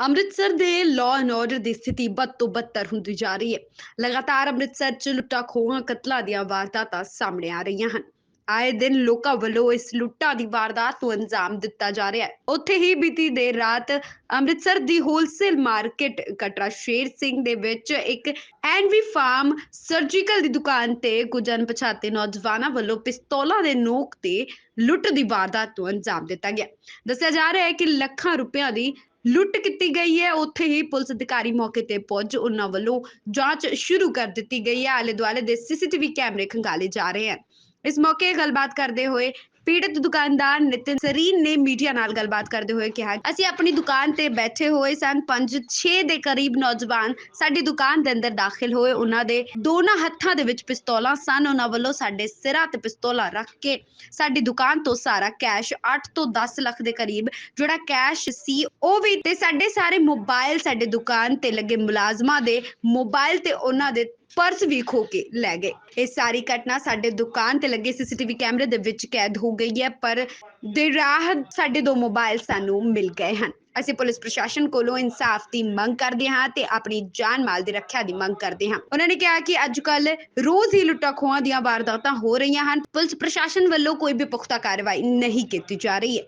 ਅੰਮ੍ਰਿਤਸਰ ਦੇ law and order ਦੀ ਸਥਿਤੀ ਬਦ ਤੋਂ ਬਦਤਰ ਹੁੰਦੀ ਜਾ ਰਹੀ ਹੈ। ਲਗਾਤਾਰ ਅੰਮ੍ਰਿਤਸਰ 'ਚ ਲੁੱਟਾਂ ਖੋਹਾਂ, ਕਤਲਾਂ ਦੀਆਂ ਵਾਰਦਾਤਾਂ ਸਾਹਮਣੇ ਆ ਰਹੀਆਂ ਹਨ। ਆਏ ਦਿਨ ਲੋਕਾਂ ਵੱਲੋਂ ਇਸ ਲੁੱਟਾਂ ਦੀ ਵਾਰਦਾਤ ਨੂੰ ਅੰਜਾਮ ਦਿੱਤਾ ਜਾ ਰਿਹਾ ਹੈ। ਉੱਥੇ ਹੀ ਬੀਤੀ ਦੇਰ ਰਾਤ ਅੰਮ੍ਰਿਤਸਰ ਦੀ ਹੋਲਸੇਲ ਮਾਰਕੀਟ ਕਟਰਾ ਸ਼ੇਰ ਸਿੰਘ ਦੇ ਵਿੱਚ ਇੱਕ ਐਨਵੀ ਫਾਰਮ ਸਰਜੀਕਲ ਦੀ ਦੁਕਾਨ ਤੇ ਕੁਝ ਅਣਪਛਾਤੇ ਨੌਜਵਾਨਾਂ ਵੱਲੋਂ ਪਿਸਤੌਲਾਂ ਦੇ ਨੋਕ ਤੇ ਲੁੱਟ ਦੀ ਵਾਰਦਾਤ ਨੂੰ ਅੰਜਾਮ ਦਿੱਤਾ ਗਿਆ। ਦੱਸਿਆ ਜਾ ਰਿਹਾ ਹੈ ਕਿ ਲੱਖਾਂ ਰੁਪਇਆਂ ਦੀ ਲੁੱਟ ਕੀਤੀ ਗਈ ਹੈ। ਉੱਥੇ ਹੀ ਪੁਲਿਸ ਅਧਿਕਾਰੀ ਮੌਕੇ ਤੇ ਪਹੁੰਚ ਉਹਨਾਂ ਵੱਲੋਂ ਜਾਂਚ ਸ਼ੁਰੂ ਕਰ ਦਿੱਤੀ ਗਈ ਹੈ। ਆਲੇ ਦੁਆਲੇ ਦੇ ਸੀਸੀਟੀਵੀ ਕੈਮਰੇ ਖੰਗਾਲੇ ਜਾ ਰਹੇ ਹਨ। ਇਸ ਮੌਕੇ ਗੱਲਬਾਤ ਕਰਦੇ ਹੋਏ ਪੀੜਤ ਦੁਕਾਨਦਾਰ ਨਿਤਿਨ ਸਰੀਨ ਨੇ ਮੀਡੀਆ ਨਾਲ ਗੱਲਬਾਤ ਕਰਦੇ ਹੋਏ ਕਿਹਾ, ਅਸੀਂ ਆਪਣੀ ਦੁਕਾਨ ਤੇ ਬੈਠੇ ਹੋਏ ਸਨ 5-6 ਦੇ ਕਰੀਬ ਨੌਜਵਾਨ ਸਾਡੀ ਦੁਕਾਨ ਦੇ ਅੰਦਰ ਦਾਖਲ ਹੋਏ। ਉਹਨਾਂ ਦੇ ਦੋਨਾਂ ਹੱਥਾਂ ਦੇ ਵਿੱਚ ਪਿਸਤੌਲਾਂ ਸਨ। ਉਹਨਾਂ ਵੱਲੋਂ ਸਾਡੇ ਸਿਰਾਂ ਤੇ ਪਿਸਤੌਲਾਂ ਰੱਖ ਕੇ ਸਾਡੀ ਦੁਕਾਨ ਤੋਂ ਸਾਰਾ ਕੈਸ਼ 8 ਤੋਂ 10 ਲੱਖ ਦੇ ਕਰੀਬ ਜਿਹੜਾ ਕੈਸ਼ ਸੀ, ਉਹ ਵੀ ਤੇ ਸਾਡੇ ਸਾਰੇ ਮੋਬਾਈਲ ਸਾਡੇ ਦੁਕਾਨ ਤੇ ਲੱਗੇ ਮੁਲਾਜ਼ਮਾਂ ਦੇ ਮੋਬਾਈਲ ਤੇ ਉਹਨਾਂ ਦੇ ਪਰਸ ਵੀ ਖੋ ਕੇ ਲੈ ਗਏ। ਇਹ ਸਾਰੀ ਘਟਨਾ ਸਾਡੇ ਦੁਕਾਨ ਤੇ ਲੱਗੇ ਸੀਸੀਟੀਵੀ ਕੈਮਰੇ ਦੇ ਵਿੱਚ ਕੈਦ ਹੋ ਗਈ ਹੈ, ਪਰ ਦੇਰ ਰਾਤ ਸਾਡੇ ਦੋ ਮੋਬਾਈਲ ਸਾਨੂੰ ਮਿਲ ਗਏ ਹਨ। ਅਸੀਂ ਪੁਲਿਸ ਪ੍ਰਸ਼ਾਸਨ ਕੋਲੋਂ ਇਨਸਾਫ ਦੀ ਮੰਗ ਕਰਦੇ ਹਾਂ ਤੇ ਆਪਣੀ ਜਾਨ ਮਾਲ ਦੀ ਰੱਖਿਆ ਦੀ ਮੰਗ ਕਰਦੇ ਹਾਂ। ਉਹਨਾਂ ਨੇ ਕਿਹਾ ਕਿ ਅੱਜ ਕੱਲ ਰੋਜ਼ ਹੀ ਲੁੱਟਾਂ ਖੋਹਾਂ ਦੀਆਂ ਵਾਰਦਾਤਾਂ ਹੋ ਰਹੀਆਂ ਹਨ। ਪੁਲਿਸ ਪ੍ਰਸ਼ਾਸਨ ਵੱਲੋਂ ਕੋਈ ਵੀ ਪੁਖਤਾ ਕਾਰਵਾਈ ਨਹੀਂ ਕੀਤੀ ਜਾ ਰਹੀ ਹੈ।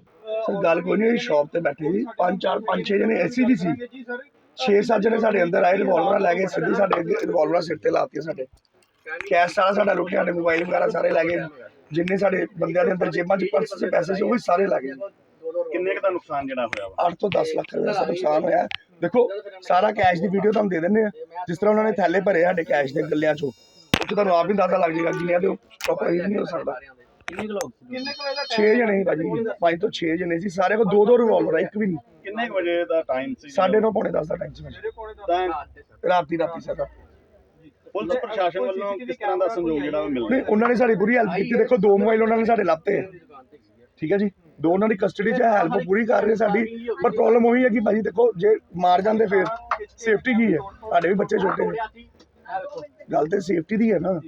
ਸਰ, ਗੱਲ ਕੋਈ ਨਹੀਂ, ਸ਼ਾਪ ਤੇ ਬੈਠੇ ਸੀ। ਪੰਜ ਚਾਰ, ਪੰਜ ਛੇ ਜਣੇ ਐਸੀ ਵੀ ਸੀ। ਛੇ ਸੱਤ ਜਣੇ ਸਾਡੇ ਅੰਦਰ ਆਏ ਰਿਵਾਲਵਰ ਲੈ ਕੇ ਸਿੱਧੀ ਸਾਡੇ ਅੱਗੇ ਰਿਵਾਲਵਰ ਸਿਰ ਤੇ ਲਾਤੀਆਂ ਸਾਡੇ। ਕੈਸ਼ ਸਾਰਾ ਸਾਡਾ ਲੁੱਟਿਆ ਸਾਡੇ ਮੋਬਾਈਲ ਵਗੈਰਾ ਸਾਰੇ ਲੈ ਗਏ। ਜਿੰਨੇ ਸਾਡੇ ਬੰਦਿਆਂ ਦੇ ਅੰਦਰ ਜੇਬਾਂ 'ਚ ਪਰਸ 'ਚ ਪੈਸੇ ਸੀ ਉਹ ਵੀ ਸਾਰੇ ਲੈ ਗਏ। ਕਿੰਨੇ ਕੁ ਦਾ ਨੁਕਸਾਨ ਜਿਹੜਾ ਹੋਇਆ ਵਾ? 8 ਤੋਂ 10 ਲੱਖ ਰੁਪਏ ਦਾ ਨੁਕਸਾਨ ਹੋਇਆ। ਦੇਖੋ ਸਾਰਾ ਕੈਸ਼ ਦੀ ਵੀਡੀਓ ਤੁਹਾਨੂੰ ਦੇ ਦਿੰਦੇ ਆ ਜਿਸ ਤਰ੍ਹਾਂ ਉਹਨਾਂ ਨੇ ਥੈਲੇ ਭਰੇ ਸਾਡੇ ਕੈਸ਼ ਦੇ ਗੱਲਿਆਂ 'ਚੋਂ। ਉਹ 'ਚ ਤੁਹਾਨੂੰ ਆਪ ਵੀ ਅੰਦਾਜ਼ਾ ਲੱਗ ਜਾਏਗਾ ਜਿੰਨਿਆਂ ਦੇ ਪ੍ਰੋਪਰ ਹੀ ਨਹੀਂ ਹੋ ਸਕਦਾ। ਕਿੰਨੇ ਕੁ ਲੋਕ ਸੀ? 6 ਜਣੇ ਸੀ? ਭਾਜੀ ਪੰਜ ਤੋਂ 6 ਜਣੇ ਸੀ ਸਾਰੇ ਕੋਲ ਦੋ ਦੋ ਰਿਵਾਲਵਰ ਆ ਇੱਕ ਵੀ ਨਹੀਂ। ਕਿੰਨੇ ਕੁ ਵਜੇ ਦਾ ਟਾਈਮ ਸੀ? ਸਾਢੇ ਨੌ ਪੌਣੇ 10 ਦਾ ਟਾਈਮ ਸੀ ਰਾਤੀ ਰਾਤੀ ਸਾਡਾ। ਪੁਲਿਸ ਪ੍ਰਸ਼ਾਸਨ ਵੱਲੋਂ ਕਿਸ ਤਰ੍ਹਾਂ ਦਾ ਸੰਯੋਗ ਜਿਹੜਾ ਵਾ ਮਿਲ ਨਹੀਂ ਉਹਨਾਂ ਨੇ ਸਾਡੀ ਪੂਰੀ ਹੈਲਪ ਕੀਤੀ। ਦੇਖੋ ਦੋ ਮੋਬਾਈਲ ਉਹਨਾਂ ਨੇ ਸਾਡੇ ਲੱਭਤੇ ਆ ਠੀਕ ਹੈ ਜੀ? ਦੋ ਉਹਨਾਂ ਦੀ ਕਸਟਡੀ 'ਚ ਹੈਲਪ ਪੂਰੀ ਕਰ ਰਹੇ ਸਾਡੀ। ਪਰ ਪ੍ਰੋਬਲਮ ਉਹੀ ਹੈ ਕਿ ਭਾਜੀ ਦੇਖੋ ਜੇ ਮਾਰ ਜਾਂਦੇ ਫਿਰ ਸੇਫਟੀ ਕੀ ਹੈ? ਸਾਡੇ ਵੀ ਬੱਚੇ ਛੋਟੇ ਨੇ। ਗੱਲ ਤੇ ਸੇਫਟੀ ਦੀ ਹੈ ਨਾ।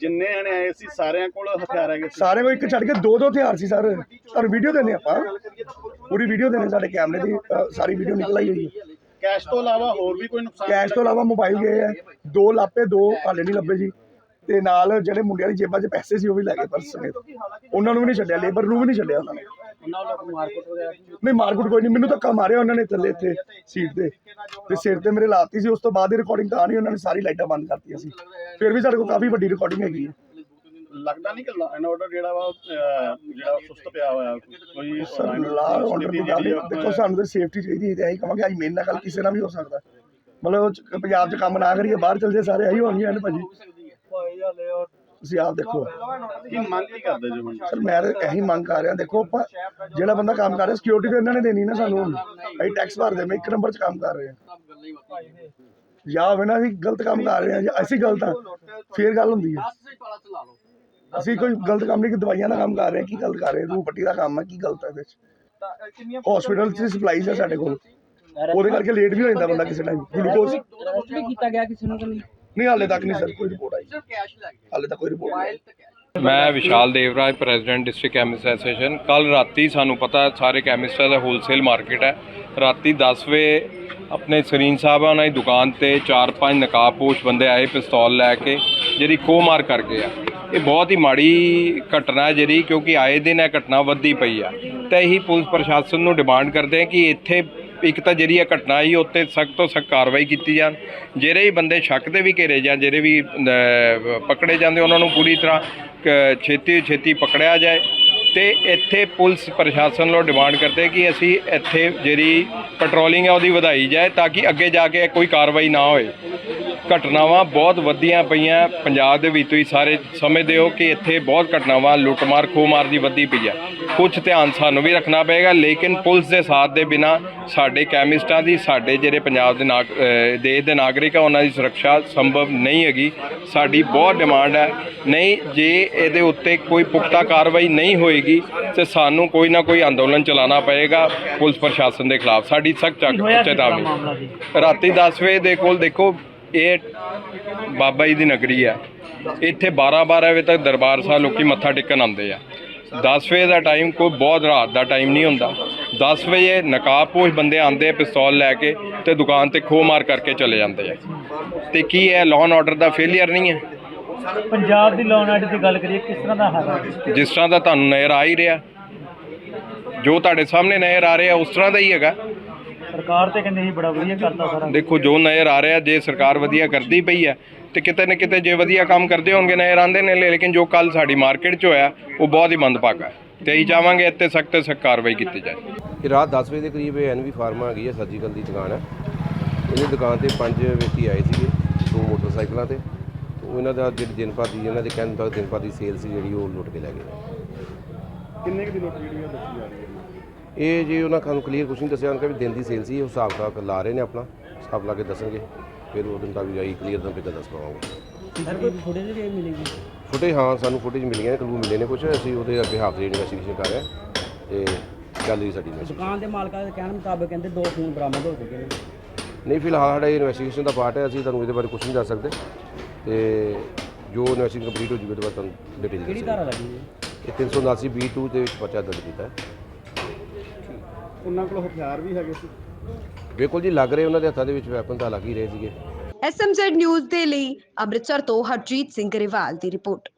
ਜਿੰਨੇ ਜਣੇ ਆਏ ਸੀ ਸਾਰਿਆਂ ਕੋਲ ਹਥਿਆਰ ਹੈਗੇ ਸੀ। ਸਾਰੇ ਕੋਲ ਇੱਕ ਛੱਡ ਕੇ ਦੋ ਦੋ ਹਥਿਆਰ ਸੀ ਸਰ। ਸਰ ਵੀਡੀਓ ਦੇਣੇ ਆਪਾਂ। ਪੂਰੀ ਵੀਡੀਓ ਦੇਣੇ ਸਾਡੇ ਕੈਮਰੇ ਦੀ ਅ, ਸਾਰੀ ਵੀਡੀਓ ਨਿਕਲ ਆਈ ਹੋਈ ਹੈ। ਕੈਸ਼ ਤੋਂ ਇਲਾਵਾ ਹੋਰ ਵੀ ਕੋਈ ਨੁਕਸਾਨ ਕੈਸ਼ ਤੋਂ ਇਲਾਵਾ ਮੋਬਾਈਲ ਗਏ ਆ। ਦੋ ਲਾਪੇ ਦੋ ਹਾਲੇ ਨਹੀਂ ਲੱਭੇ ਜੀ। ਤੇ ਨਾਲ ਜਿਹੜੇ ਮੁੰਡਿਆਂ ਦੀ ਜੇਬਾਂ 'ਚ ਪੈਸੇ ਸੀ ਉਹ ਵੀ ਲੈ ਗਏ ਪਰਸ ਸਮੇਤ। ਉਹਨਾਂ ਨੂੰ ਵੀ ਨਹੀਂ ਛੱਡਿਆ ਲੇਬਰ ਨੂੰ ਵੀ ਨਹੀਂ ਛੱਡਿਆ ਉਹਨਾਂ ਨੇ। ਨਹੀਂ ਮਾਰਕੁੱਟ ਕੋਈ ਨਹੀਂ ਮੈਨੂੰ ਧੱਕਾ ਮਾਰਿਆ ਉਹਨਾਂ ਨੇ ਥੱਲੇ ਇੱਥੇ ਸੀਟ ਤੇ। ਤੇ ਸਿਰ ਤੇ ਮੇਰੇ ਲਾਤੀ ਸੀ ਉਸ ਤੋਂ ਬਾਅਦ ਦੀ ਰਿਕਾਰਡਿੰਗ ਤਾਂ ਨਹੀਂ ਉਹਨਾਂ ਨੇ ਸਾਰੀ ਲਾਈਟਾਂ ਬੰਦ ਕਰਤੀਆਂ ਸੀ। ਫਿਰ ਵੀ ਸਾਡੇ ਕੋਲ ਕਾਫੀ ਵੱਡੀ ਰਿਕਾਰਡਿੰਗ ਹੈਗੀ ਹੈ। ਲੱਗਦਾ ਨਹੀਂ ਕਿ ਲਾਈਨ ਆਰਡਰ ਜਿਹੜਾ ਵਾ ਜਿਹੜਾ ਸੁਸਤ ਪਿਆ ਹੋਇਆ ਕੋਈ sir line of law order ਦੀ ਗੱਲ ਹੈ। ਦੇਖੋ ਸਾਨੂੰ ਤਾਂ ਸੇਫਟੀ ਚਾਹੀਦੀ ਹੈ ਤੇ ਇਹੀ ਕਹਾਂਗੇ ਅੱਜ ਮੇਰੇ ਨਾਲ ਕਿਸੇ ਨਾਲ ਵੀ ਹੋ ਸਕਦਾ। ਮਤਲਬ ਪੰਜਾਬ 'ਚ ਕੰਮ ਨਾ ਕਰੀਏ ਬਾਹਰ ਚਲ ਜੇ ਸਾਰੇ ਇਹੀ ਹੋਣਗੇ ਨੇ ਭਾਜੀ। ਤੁਸੀਂ ਆਪ ਦੇਖੋ। ਕੀ ਮੰਗ ਕੀ ਕਰਦੇ ਜੀ ਹੁਣ? ਸਰ ਮੈਂ ਤਾਂ ਇਹੀ ਮੰਗ ਕਰ ਰਿਹਾ ਦੇਖੋ ਆਪਾਂ ਜਿਹੜਾ ਬੰਦਾ ਕੰਮ ਕਰ ਰਿਹਾ ਸਿਕਿਉਰਿਟੀ ਤਾਂ ਇਹਨਾਂ ਨੇ ਦੇਣੀ ਨਾ ਸਾਨੂੰ ਅਸੀਂ ਟੈਕਸ ਭਰਦੇ ਮੈਂ ਇੱਕ ਨੰਬਰ 'ਚ ਕੰਮ ਕਰ ਰਹੇ। ਹਾਂ ਜਾਂ ਹੋਵੇ ਨਾ ਅਸੀਂ ਗਲਤ ਕੰਮ ਕਰ ਰਹੇ ਹਾਂ ਜਾਂ ਅਸੀਂ ਗਲਤ ਹਾਂ ਫੇਰ ਗੱਲ ਹੁੰਦੀ ਹੈ। ਅਸੀਂ ਕੋਈ ਗਲਤ ਕੰਮ ਨਹੀਂ ਕਿ ਦਵਾਈਆਂ ਦਾ ਕੰਮ ਕਰ ਰਹੇ ਹਾਂ ਕੀ ਗਲਤ ਕਰ ਰਹੇ ਹਾਂ ਰੂਹ ਪੱਟੀ ਦਾ ਕੰਮ ਹੈ ਕੀ ਗਲਤ ਹੈ ਇਹਦੇ 'ਚ? ਹਸਪੀਟਲ 'ਚ ਸਪਲਾਈਜ਼ ਹੈ ਸਾਡੇ ਕੋਲ। ਉਹਦੇ ਕਰਕੇ ਲੇਟ ਵੀ ਹੋ ਜਾਂਦਾ ਬੰਦਾ ਕਿਸੇ ਟਾਈਮ ਗਲੂਕੋਜ਼ ਵੀ ਕੀਤਾ ਗਿਆ ਕਿਸੇ ਨੂੰ ਕਿ ਨਹੀਂ? ਨਹੀਂ ਹਾਲੇ ਤੱਕ ਨਹੀਂ ਸਰ ਕੋਈ ਰਿਪੋਰਟ ਆਈ। ਹਾਲੇ ਤੱਕ ਕੋਈ ਰਿਪੋਰਟ ਨਹੀਂ। ਮੈਂ Vishal Devraj president district chemist association ਕੱਲ ਰਾਤੀ ਸਾਨੂੰ ਪਤਾ ਸਾਰੇ ਕੈਮਿਸਟਾਂ ਦਾ ਹੋਲਸੇਲ ਮਾਰਕੀਟ ਹੈ। ਰਾਤੀ 10 ਵਜੇ ਆਪਣੇ ਸਰੀਨ ਸਾਹਿਬ ਆ ਉਹਨਾਂ ਦੀ ਦੁਕਾਨ ਤੇ ਚਾਰ ਪੰਜ ਨਕਾਬਪੋਸ਼ ਬੰਦੇ ਆਏ ਪਿਸਤੌਲ ਲੈ ਕੇ ਜਿਹੜੀ ਖੋਹ ਮਾਰ ਕਰ ਗਏ ਆ। ਇਹ ਬਹੁਤ ਹੀ ਮਾੜੀ ਘਟਨਾ ਹੈ ਜਿਹੜੀ ਕਿਉਂਕਿ ਆਏ ਦਿਨ ਇਹ ਘਟਨਾ ਵੱਧਦੀ ਪਈ ਆ। ਤੇ ਇਹੀ ਪੁਲਿਸ ਪ੍ਰਸ਼ਾਸਨ ਨੂੰ ਡਿਮਾਂਡ ਕਰਦੇ ਆ ਕਿ ਇੱਥੇ ਇੱਕ ਤਾਂ ਜਿਹੜੀ ਇਹ ਘਟਨਾ ਆਈ ਉੱਤੇ ਸਖਤ ਤੋਂ ਸਖਤ ਕਾਰਵਾਈ ਕੀਤੀ ਜਾਣ। ਜਿਹੜੇ ਵੀ ਬੰਦੇ ਸ਼ੱਕ ਦੇ ਵੀ ਘੇਰੇ ਜਾਂ ਜਿਹੜੇ ਵੀ ਅਹ, ਪਕੜੇ ਜਾਂਦੇ ਉਹਨਾਂ ਨੂੰ ਪੂਰੀ ਤਰ੍ਹਾਂ ਕ- ਛੇਤੀ ਛੇਤੀ ਪਕੜਿਆ ਜਾਏ ਤੇ ਇੱਥੇ ਪੁਲਿਸ ਪ੍ਰਸ਼ਾਸਨ ਨੂੰ ਡਿਮਾਂਡ ਕਰਦੇ ਕਿ ਅਸੀਂ ਇੱਥੇ ਜਿਹੜੀ ਪੈਟਰੋਲਿੰਗ ਹੈ ਉਹਦੀ ਵਧਾਈ ਜਾਏ ਤਾਂ ਕਿ ਅੱਗੇ ਜਾ ਕੇ ਕੋਈ ਕਾਰਵਾਈ ਨਾ ਹੋਏ। ਘਟਨਾਵਾਂ ਬਹੁਤ ਵਧੀਆਂ ਪਈਆਂ ਪੰਜਾਬ ਦੇ ਵਿੱਚ ਤੁਸੀਂ ਸਾਰੇ ਸਮਝਦੇ ਹੋ ਕਿ ਇੱਥੇ ਬਹੁਤ ਘਟਨਾਵਾਂ ਲੁੱਟਮਾਰ ਖੋਹਮਾਰ ਦੀ ਵਧੀ ਪਈ ਆ। ਕੁਝ ਧਿਆਨ ਸਾਨੂੰ ਵੀ ਰੱਖਣਾ ਪਏਗਾ ਲੇਕਿਨ ਪੁਲਿਸ ਦੇ ਸਾਥ ਦੇ ਬਿਨਾ ਸਾਡੇ ਕੈਮਿਸਟਾਂ ਦੀ ਸਾਡੇ ਜਿਹੜੇ ਪੰਜਾਬ ਦੇ ਨਾਗ ਦੇਸ਼ ਦੇ ਨਾਗਰਿਕ ਆ ਉਹਨਾਂ ਦੀ ਸੁਰੱਖਿਆ ਸੰਭਵ ਨਹੀਂ ਹੈਗੀ। ਸਾਡੀ ਬਹੁਤ ਡਿਮਾਂਡ ਹੈ। ਨਹੀਂ ਜੇ ਇਹਦੇ ਉੱਤੇ ਕੋਈ ਪੁਖਤਾ ਕਾਰਵਾਈ ਨਹੀਂ ਹੋਏਗੀ ਤੇ ਸਾਨੂੰ ਕੋਈ ਨਾ ਕੋਈ ਅੰਦੋਲਨ ਚਲਾਉਣਾ ਪਏਗਾ ਪੁਲਿਸ ਪ੍ਰਸ਼ਾਸਨ ਦੇ ਖਿਲਾਫ। ਸਾਡੀ ਸਖਤ ਚੇਤਾਵਨੀ। ਰਾਤੀ 10 ਵਜੇ ਦੇ ਕੋਲ ਦੇਖੋ ਇਹ ਬਾਬਾ ਜੀ ਦੀ ਨਗਰੀ ਹੈ ਇੱਥੇ 12 12 ਵਜੇ ਤੱਕ ਦਰਬਾਰ ਸਾਹਿਬ ਲੋਕੀ ਮੱਥਾ ਟੇਕਣ ਆਉਂਦੇ ਆ। 10 ਵਜੇ ਦਾ ਟਾਈਮ ਕੋਈ ਬਹੁਤ ਰਾਤ ਦਾ ਟਾਈਮ ਨਹੀਂ ਹੁੰਦਾ। 10 ਵਜੇ ਨਕਾਬਪੋਸ਼ ਬੰਦੇ ਆਉਂਦੇ ਆ ਪਿਸਤੌਲ ਲੈ ਕੇ ਤੇ ਦੁਕਾਨ ਤੇ ਖੋਹ ਮਾਰ ਕਰਕੇ ਚਲੇ ਜਾਂਦੇ ਆ। ਤੇ ਕੀ ਹੈ ਲਾਅ ਐਂਡ ਆਰਡਰ ਦਾ ਫੇਲਿਅਰ ਨਹੀਂ ਹੈ? ਪੰਜਾਬ ਦੀ ਲੋਨ ਆਰਡਰ ਦੀ ਗੱਲ ਕਰੀਏ ਕਿਸ ਤਰ੍ਹਾਂ ਦਾ ਹਾਲ ਹੈ? ਜਿਸ ਤਰ੍ਹਾਂ ਦਾ ਤੁਹਾਨੂੰ ਨਜ਼ਰ ਆ ਹੀ ਰਿਹਾ ਜੋ ਤੁਹਾਡੇ ਸਾਹਮਣੇ ਨਜ਼ਰ ਆ ਰਿਹਾ ਉਸ ਤਰ੍ਹਾਂ ਦਾ ਹੀ ਹੈਗਾ। ਸਰਕਾਰ ਤੇ ਕਹਿੰਦੇ ਸੀ ਬੜਾ ਵਧੀਆ ਕਰਤਾ ਸਾਰਾ ਦੇਖੋ ਜੋ ਨਜ਼ਰ ਆ ਰਿਹਾ ਜੇ ਸਰਕਾਰ ਵਧੀਆ ਕਰਦੀ ਪਈ ਹੈ ਤੇ ਕਿਤੇ ਨਾ ਕਿਤੇ ਜੇ ਵਧੀਆ ਕੰਮ ਕਰਦੇ ਹੋਣਗੇ ਨਜ਼ਰ ਆਉਂਦੇ ਨੇ ਲੇਕਿਨ ਜੋ ਕੱਲ ਸਾਡੀ ਮਾਰਕੀਟ 'ਚ ਹੋਇਆ ਉਹ ਬਹੁਤ ਹੀ ਮੰਦਭਾਗਾ ਹੈ। ਤੇ ਅਸੀਂ ਚਾਹਾਂਗੇ ਇੱਥੇ ਸਖਤ ਸਖਤ ਕਾਰਵਾਈ ਕੀਤੀ ਜਾਏ। ਇਹ ਰਾਤ 10 ਵਜੇ ਦੇ ਕਰੀਬ ਇਹ ਐਨਵੀ ਫਾਰਮਾ ਹੈਗੀ ਹੈ ਸਰਜੀਕਲ ਦੀ ਦੁਕਾਨ ਹੈ। ਇਹਦੀ ਦੁਕਾਨ ਤੇ ਪੰਜ ਵਿਅਕਤੀ ਆਏ ਸੀਗੇ ਦੋ ਮੋਟਰਸਾਈਕਲਾਂ ਤੇ। ਤੇ ਉਹ ਇਹਨਾਂ ਦਾ ਜਿਹੜੀ ਦਿਨ ਭਰ ਦੀ ਇਹਨਾਂ ਦੇ ਕਹਿਣ ਤੱਕ ਦਿਨ ਭਰ ਦੀ ਸੇਲ ਸੀ ਜਿਹੜੀ ਉਹ ਲੁੱਟ ਕੇ ਲੈ ਗਏ ਕਿੰਨੇ ਕੁ ਦੀ ਲੁੱਟ ਜਿਹੜੀ ਆ ਦੱਸੀ ਜਾ ਰਹੀ ਹੈ? ਇਹ ਜੇ ਉਹਨਾਂ ਸਾਨੂੰ ਕਲੀਅਰ ਕੁਛ ਨਹੀਂ ਦੱਸਿਆ ਉਹਨਾਂ ਕਿ ਵੀ ਦਿਨ ਦੀ ਸੇਲ ਸੀ ਉਹ ਹਿਸਾਬ ਕਿਤਾਬ ਲਾ ਰਹੇ ਨੇ ਆਪਣਾ ਹਿਸਾਬ ਲਾ ਕੇ ਦੱਸਣਗੇ ਫਿਰ ਉਹ ਦਿਨ ਤੱਕ ਜਾਈ ਕਲੀਅਰ ਦਿਨ ਤੇ ਦੱਸ ਪਾਵਾਂਗੇ। ਸਰ ਕੋਈ ਫੁਟੇਜ ਵੀ ਮਿਲੇਗੀ? ਫੁਟੇਜ ਹਾਂ ਸਾਨੂੰ ਫੁਟੇਜ ਮਿਲੀਆਂ ਨੇ ਕਲੂ ਮਿਲੇ ਨੇ ਕੁਝ ਅਸੀਂ ਉਹਦੇ ਅੱਗੇ ਹਾਫ ਦੀ ਇਨਵੈਸਟੀਗੇਸ਼ਨ ਕਰ ਰਹੇ ਤੇ ਚੱਲ ਰਹੀ ਸਾਡੀ ਦੁਕਾਨ ਦੇ ਮਾਲਕਾਂ ਦੇ ਕਹਿਣ ਮੁਤਾਬਕ ਕਹਿੰਦੇ ਦੋ ਫੋਨ ਬਰਾਮਦ ਹੋ ਚੁੱਕੇ ਨੇ। ਨਹੀਂ ਫਿਲਹਾਲ ਸਾਡਾ ਇਨਵੈਸਟੀਗੇਸ਼ਨ ਦਾ ਪਾਰਟ ਹੈ ਅਸੀਂ ਤੁਹਾਨੂੰ ਇਹਦੇ ਬਾਰੇ ਕੁਝ ਨਹੀਂ ਦੱਸ ਸਕਦੇ ਤੇ ਜੋ ਇਨਵੈਸਟੀਗੇਸ਼ਨ ਕੰਪਲੀਟ ਹੋ ਜੂਗੀ ਉਹਦੇ ਬਾਅਦ ਤੁਹਾਨੂੰ ਡਿਟੇਲ ਕਿਹੜੀ ਧਾਰਾ ਲੱਗੀ ਹੈ? ਇਹ 379 B2 ਦੇ ਵਿੱਚ ਪਰਚਾ ਦਰਜ ਕੀਤਾ ਹੈ। ਉਹਨਾਂ ਕੋਲ ਹਥਿਆਰ ਵੀ ਹੈਗੇ ਸੀ। ਬਿਲਕੁਲ ਜੀ ਲੱਗ ਰਹੇ ਉਹਨਾਂ ਦੇ ਹੱਥਾਂ ਦੇ ਵਿੱਚ ਵੈਪਨ ਤਾਂ ਲੱਗ ਹੀ ਰਹੇ ਸੀਗੇ। ਐਸਐਮਜ਼ੈਡ ਨਿਊਜ਼ ਦੇ ਲਈ ਅੰਮ੍ਰਿਤਸਰ ਤੋਂ ਹਰਜੀਤ ਸਿੰਘ ਗਰੇਵਾਲ ਦੀ ਰਿਪੋਰਟ।